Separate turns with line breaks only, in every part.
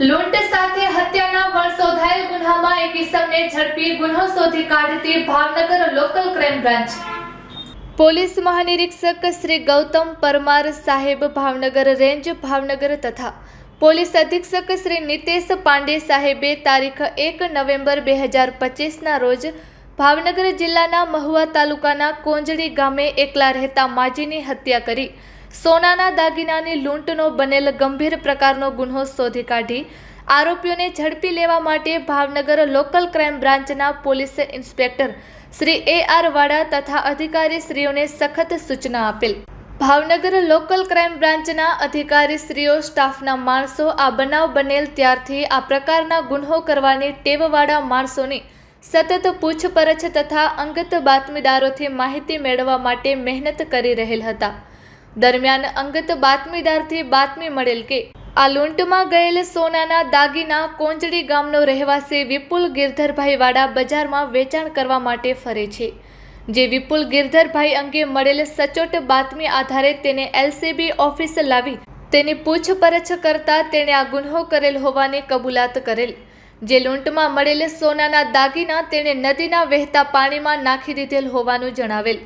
લૂંટ સાથે હત્યાના વણસોધાયેલ ગુન્હામાં એક ઇસમને ઝડપી ગુનો શોધી કાઢતી Bhavnagar local crime branch. Police મહાનિરીક્ષક Shri Gautam Parmar સાહેબ ભાવનગર રેન્જ, ભાવનગર તથા પોલીસ અધિક્ષક શ્રી નિતેશ પાંડે સાહેબે તારીખ એક નવેમ્બર બે હજાર પચીસના રોજ ભાવનગર જિલ્લાના મહુવા તાલુકાના કોંજડી ગામે એકલા રહેતા માજીની હત્યા કરી. સોનાના દાગીનાની લૂંટનો બનેલ ગંભીર પ્રકારનો ગુન્હો શોધી કાઢી. આરોપીઓને ઝડપી લેવા માટે ભાવનગર લોકલ ક્રાઇમ બ્રાન્ચના police inspector Shri A R Vada તથા અધિકારીશ્રીઓને સખત સૂચના આપેલ. ભાવનગર લોકલ ક્રાઇમ બ્રાન્ચના અધિકારીશ્રીઓ, સ્ટાફના માણસો આ બનાવ બનેલ ત્યારથી આ પ્રકારના ગુન્હો કરવાની ટેવવાળા માણસોની સતત પૂછપરછ તથા અંગત બાતમીદારોથી માહિતી મેળવવા માટે મહેનત કરી રહેલ હતા. દરમિયાન અંગત બાતમીદારથી બાતમી મળેલ કે, આ લૂંટમાં ગયેલ સોનાના દાગીના કોંજડી ગામનો રહેવાસી વિપુલ ગિરધરભાઈ વાડા બજારમાં વેચાણ કરવા માટે ફરે છે. જે વિપુલ ગિરધરભાઈ અંગે મળેલ સચોટ બાતમી આધારે તેને એલસીબી ઓફિસ લાવી તેની પૂછપરછ કરતા તેણે આ ગુન્હો કરેલ હોવાની કબૂલાત કરેલ. જે લૂંટમાં મળેલ સોનાના દાગીના તેણે નદીના વહેતા પાણીમાં નાખી દીધેલ હોવાનું જણાવેલ.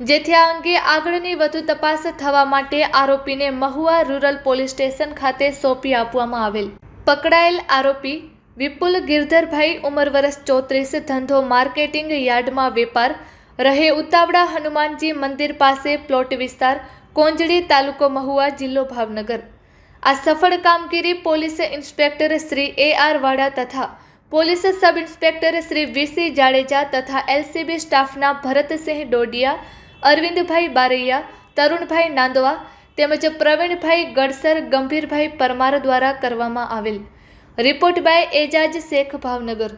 જેથી આ અંગે આગળની વધુ તપાસ થવા માટે આરોપીને મહુવા રૂરલ પોલીસ સ્ટેશન ખાતે સોંપી આપવામાં આવેલ. પકડાયેલ આરોપી વિપુલ ગિરધરભાઈ, ઉંમર વર્ષ ચોત્રીસ, ધંધો માર્કેટિંગ યાર્ડમાં વેપાર, રહે ઉતાવળા હનુમાનજી મંદિર પાસે પ્લોટ વિસ્તાર, કોંજડી તાલુકો મહુવા જિલ્લો ભાવનગર. આ સફળ કામગીરી police inspector Shri A R Vada તથા police sub inspector Shri V C Jadeja તથા એલસીબી સ્ટાફના ભરતસિંહ ડોડિયા, અરવિંદભાઈ બારૈયા, તરુણભાઈ નાંદવા તેમજ પ્રવીણભાઈ ગડસર, ગંભીરભાઈ પરમાર દ્વારા કરવામાં આવેલ. Report by Ejaz Shaikh Bhavnagar.